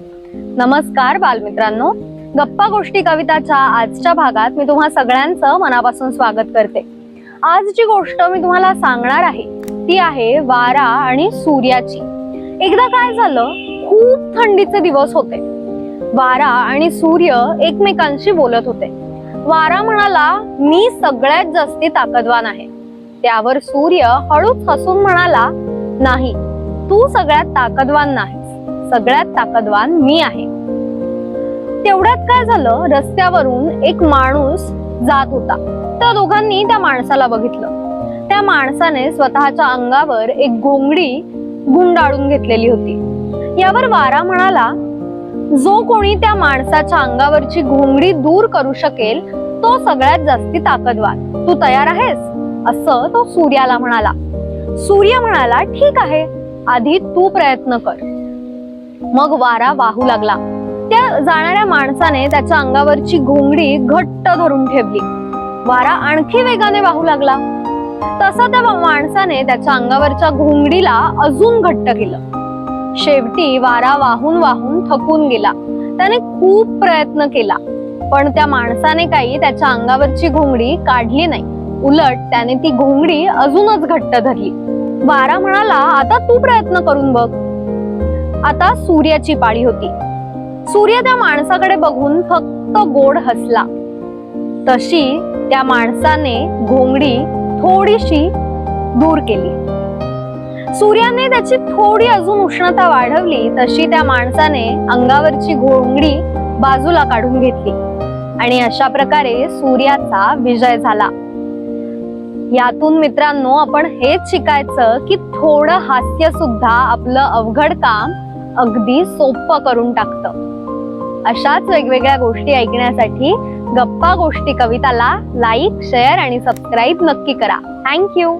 नमस्कार बालमित्रांनो. गप्पा गोष्टी कविताच्या आजच्या भागात मी तुम्हा सगळ्यांचं मनापासून स्वागत करते. आज जी गोष्ट मी तुम्हाला सांगणार आहे. ती आहे वारा आणि सूर्याची. एकदा काय झालं? खूप थंडीचे दिवस होते. वारा आणि सूर्य एकमेकांशी बोलत होते. वारा म्हणाला मी सगळ्यात जास्ती ताकदवान आहे. त्यावर सूर्य हळूच हसून म्हणाला नाही तू सगळ्यात ताकदवान नाही. सगळ्यात ताकदवान मी आहे. तेवढ्यात काय झालं रस्त्यावरून एक माणूस जात होता. त्या दोघांनी त्या माणसाला बघितलं. त्या माणसाने स्वतःच्या अंगावर एक घोंगडी गुंडाळून घेतलेली होती. यावर वारा म्हणाला जो कोणी त्या माणसाच्या अंगावरची घोंगडी दूर करू शकेल तो सगळ्यात जास्ती ताकदवान. तू तयार आहेस? असं तो सूर्याला म्हणाला. सूर्य म्हणाला ठीक आहे. आधी तू प्रयत्न कर. मग वारा वाहू लागला. त्या जाणाऱ्या माणसाने त्याच्या अंगावरची घोंगडी घट्ट धरून ठेवली. वारा आणखी वेगाने वाहू लागला. तसा त्या माणसाने त्याच्या अंगावरच्या घोंगडीला अजून घट्ट केलं. शेवटी वारा वाहून वाहून थकून गेला. त्याने खूप प्रयत्न केला पण त्या माणसाने काही त्याच्या अंगावरची घोंगडी काढली नाही. उलट त्याने ती घोंगडी अजूनच घट्ट धरली. वारा म्हणाला आता तू प्रयत्न करून बघ. आता सूर्याची पाळी होती. सूर्य त्या माणसाकडे बघून फक्त गोड हसला. तशी त्या माणसाने घोंगडी थोडीशी दूर केली. सूर्याने त्याची थोडी अजून उष्णता वाढवली तशी त्या माणसाने अंगावरची घोंगडी बाजूला काढून घेतली. आणि अशा प्रकारे सूर्याचा विजय झाला. यातून मित्रांनो आपण हेच शिकायचं की थोडं हास्य सुद्धा आपलं अवघड काम अगदी सोपं करून टाकतं. अशाच वेगवेगळ्या गोष्टी ऐकण्यासाठी गप्पा गोष्टी कविताला लाईक शेअर आणि सबस्क्राईब नक्की करा. थँक्यू